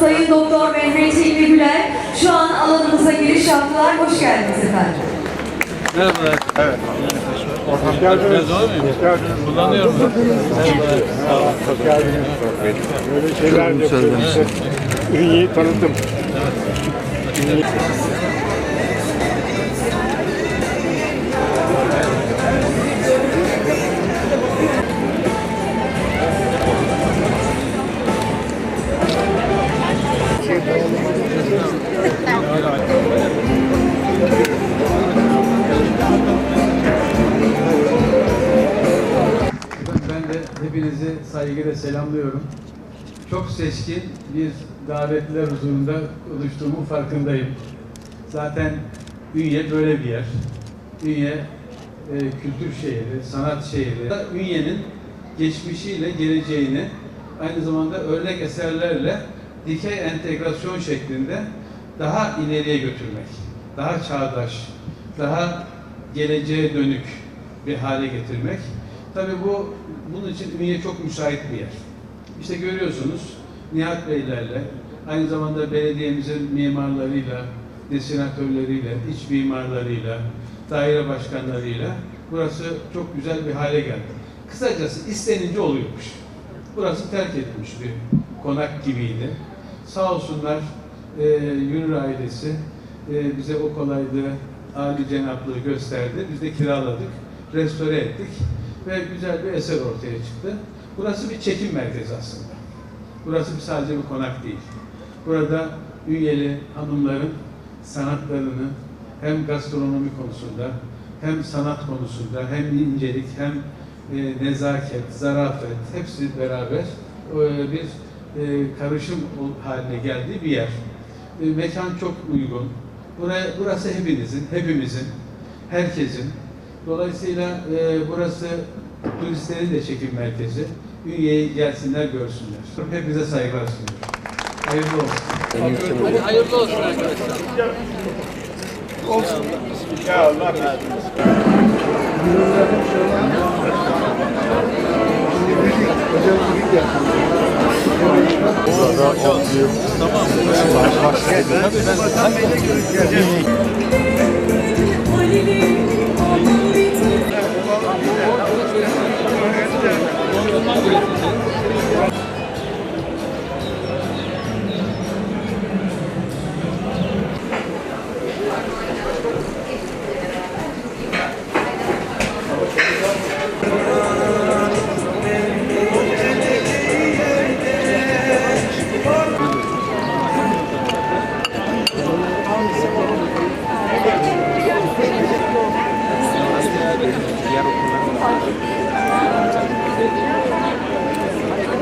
Sayın Doktor Mehmet İlmi Güler şu an alanımıza giriş yaptılar. Hoş geldiniz efendim. Merhabalar. Evet. Hoş geldiniz. Hoş geldiniz. Kullanıyorum. Sağ olun. Hoş geldiniz. Böyle şeyler yapıyorum işte. Ünyeyi tanıtım. Ben hepinizi saygıyla selamlıyorum. Çok seçkin bir davetliler huzurunda oluştuğumun farkındayım. Zaten Ünye böyle bir yer. Ünye e, kültür şehri, sanat şehri. Ünye'nin geçmişiyle geleceğini aynı zamanda örnek eserlerle dikey entegrasyon şeklinde daha ileriye götürmek, daha çağdaş, daha geleceğe dönük bir hale getirmek. Tabii bu bunun için Ünye çok müsait bir yer. İşte görüyorsunuz Nihat Beylerle, aynı zamanda belediyemizin mimarlarıyla, desinatörleriyle, iç mimarlarıyla, daire başkanlarıyla burası çok güzel bir hale geldi. Kısacası istenince oluyormuş. Burası terk edilmiş bir konak gibiydi. Sağ olsunlar e, Yunur ailesi e, bize o kolaylığı, âli cenaplığı gösterdi. Biz de kiraladık, restore ettik ve güzel bir eser ortaya çıktı. Burası bir çekim merkezi aslında. Burası bir sadece bir konak değil. Burada Ünyeli hanımların sanatlarını hem gastronomi konusunda hem sanat konusunda hem incelik hem e, nezaket, zarafet hepsi beraber e, bir e, karışım haline geldiği bir yer. E, mekan çok uygun. Buraya, burası hepinizin, hepimizin, herkesin. Dolayısıyla e, burası turistlerin de çekim merkezi. Ünye'ye gelsinler, görsünler. Hepinize saygılar sunuyorum. Hayırlı olsun. Hadi hayırlı olsun arkadaşlar. Olsun. Ya Allah Dondurma üreticileri.